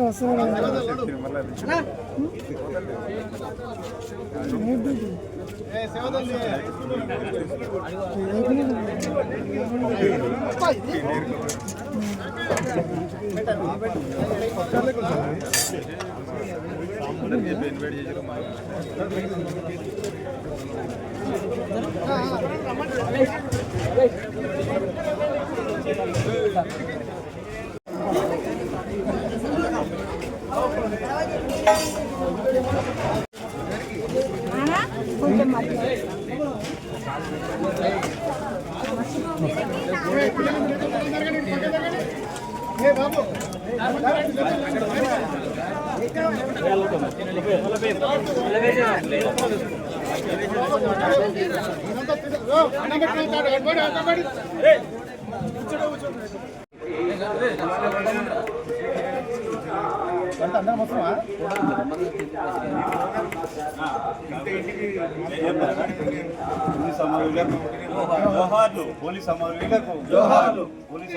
వస్తారు అందరికీ చెప్పి ఇన్వైట్ చేసారు కొంచెం ఏ బాబు జోహార్లు పోలీస్ జోహార్లు పోలీస్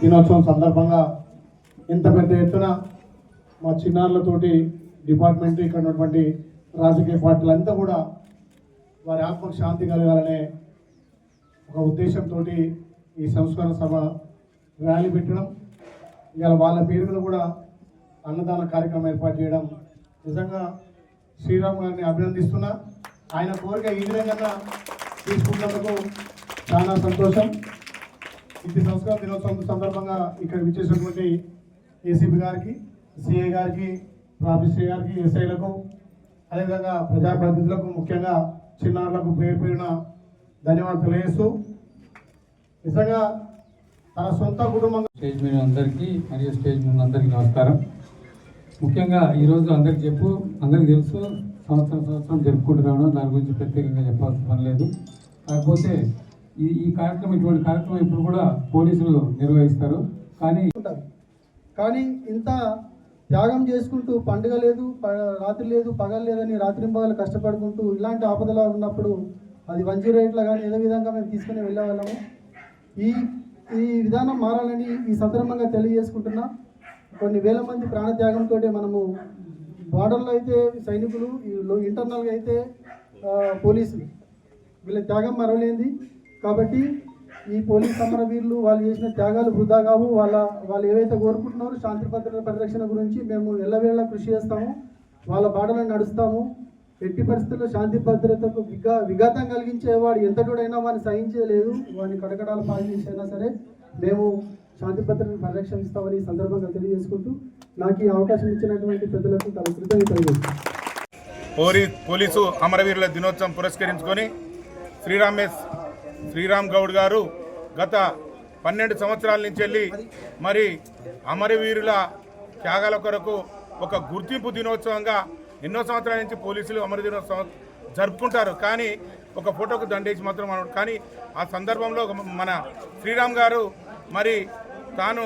దినోత్సవం సందర్భంగా ఇంత పెద్ద ఎత్తున మా చిన్నారులతోటి డిపార్ట్మెంట్ ఇక్కడ ఉన్నటువంటి రాజకీయ పార్టీలంతా కూడా వారి ఆత్మకు శాంతి కలగాలనే ఒక ఉద్దేశంతో ఈ సంస్కరణ సభ ర్యాలీ పెట్టడం ఇవాళ వాళ్ళ పేరు మీద కూడా అన్నదాన కార్యక్రమం ఏర్పాటు చేయడం. నిజంగా శ్రీరామ్ గారిని అభినందిస్తున్నా. ఆయన కోరిక ఈ విధంగా తీసుకున్నందుకు చాలా సంతోషం. ఇది సంస్కరణ దినోత్సవం సందర్భంగా ఇక్కడ విచ్చేసినటువంటి ఏసీపీ గారికి సిఐ గారికి ప్రాఫెసర్ గారికి ఎస్ఐలకు అదేవిధంగా ప్రజాప్రతినిధులకు ముఖ్యంగా చిన్నారులకు పేరు పేరున ధన్యవాదాలు తెలియజేస్తూ నిజంగా తన సొంత కుటుంబం స్టేజ్ మీద అందరికీ మరియు స్టేజ్ మీద అందరికీ నమస్కారం. ముఖ్యంగా ఈరోజు అందరికి చెప్పు అందరికి తెలుసు సంవత్సరం సంవత్సరం జరుపుకుంటున్నాను దాని గురించి ప్రత్యేకంగా చెప్పాల్సిన పని లేదు. కాకపోతే ఈ ఈ కార్యక్రమం ఇటువంటి కార్యక్రమం ఇప్పుడు కూడా పోలీసులు నిర్వహిస్తారు. కానీ ఉంటారు. కానీ ఇంత త్యాగం చేసుకుంటూ పండుగ లేదు రాత్రి లేదు పగలు లేదని రాత్రింబగలు కష్టపడుకుంటూ ఇలాంటి ఆపదలో ఉన్నప్పుడు అది వన్ జీరో ఎయిట్లో కానీ ఏదో విధంగా మేము తీసుకుని వెళ్ళేవాళ్ళము ఈ ఈ విధానం మారాలని ఈ సందర్భంగా తెలియజేసుకుంటున్నా. కొన్ని వేల మంది ప్రాణత్యాగంతో మనము బార్డర్లో అయితే సైనికులు ఇంటర్నల్గా అయితే పోలీసులు. వీళ్ళ త్యాగం మరవలేంది కాబట్టి ఈ పోలీస్ సమరవీరులు వాళ్ళు చేసిన త్యాగాలు వృధా కావు. వాళ్ళ వాళ్ళు ఏవైతే కోరుకుంటున్నారో శాంతి భద్రతల పరిరక్షణ గురించి మేము ఎల్లవేళ కృషి చేస్తాము. వాళ్ళ బాటలో నడుస్తాము. ఎట్టి పరిస్థితుల్లో శాంతి భద్రతకు విఘా విఘాతం కలిగించేవాడు ఎంతటోడైనా వాడిని సహించలేదు. వాడిని కడకడాలు పాలు సరే మేము శాంతి భద్రతను పరిరక్షిస్తామని ఈ సందర్భంగా తెలియజేసుకుంటూ నాకు ఈ అవకాశం ఇచ్చినటువంటి పెద్దలకు తన కృతజ్ఞతలు. పోలీ పోలీసు అమరవీరుల దినోత్సవం పురస్కరించుకొని శ్రీరామేష్ శ్రీరామ్ గౌడ్ గారు గత పన్నెండు సంవత్సరాల నుంచి వెళ్ళి మరి అమరవీరుల త్యాగాల కొరకు ఒక గుర్తింపు దినోత్సవంగా ఎన్నో సంవత్సరాల నుంచి పోలీసులు అమర దినోత్సవం జరుపుకుంటారు. కానీ ఒక ఫోటోకు దండేసి మాత్రం మనం కానీ ఆ సందర్భంలో మన శ్రీరామ్ గారు మరి తాను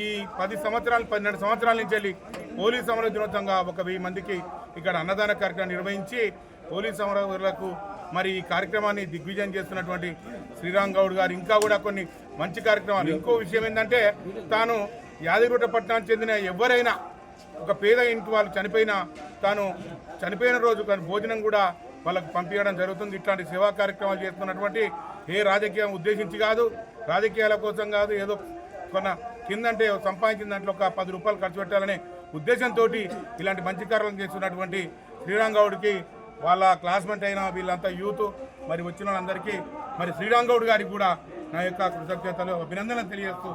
ఈ పది సంవత్సరాలు పన్నెండు సంవత్సరాల నుంచి వెళ్ళి పోలీస్ అమర దినోత్సవంగా ఒక వెయ్యి మందికి ఇక్కడ అన్నదాన కార్యక్రమం నిర్వహించి పోలీస్ అమరవీరులకు మరి ఈ కార్యక్రమాన్ని దిగ్విజయం చేస్తున్నటువంటి శ్రీరామ్ గౌడ్ గారు ఇంకా కూడా కొన్ని మంచి కార్యక్రమాలు. ఇంకో విషయం ఏంటంటే తాను యాదగిరిగుట్ట పట్టణానికి చెందిన ఎవరైనా ఒక పేద ఇంటి వాళ్ళు చనిపోయినా తాను చనిపోయిన రోజు భోజనం కూడా వాళ్ళకు పంపించడం జరుగుతుంది. ఇట్లాంటి సేవా కార్యక్రమాలు చేస్తున్నటువంటి ఏ రాజకీయం ఉద్దేశించి కాదు రాజకీయాల కోసం కాదు ఏదో కొన్న కిందంటే సంపాదించిన దాంట్లో ఒక పది రూపాయలు ఖర్చు పెట్టాలనే ఉద్దేశంతో ఇలాంటి మంచి కార్యాలను చేస్తున్నటువంటి శ్రీరామ్ గౌడ్కి వాళ్ళ క్లాస్మేట్ అయిన వీళ్ళంతా యూత్ మరి వచ్చిన వాళ్ళందరికీ మరి శ్రీరామ్ గౌడ్ గారికి కూడా నా యొక్క కృతజ్ఞతలు అభినందనలు తెలియజేస్తూ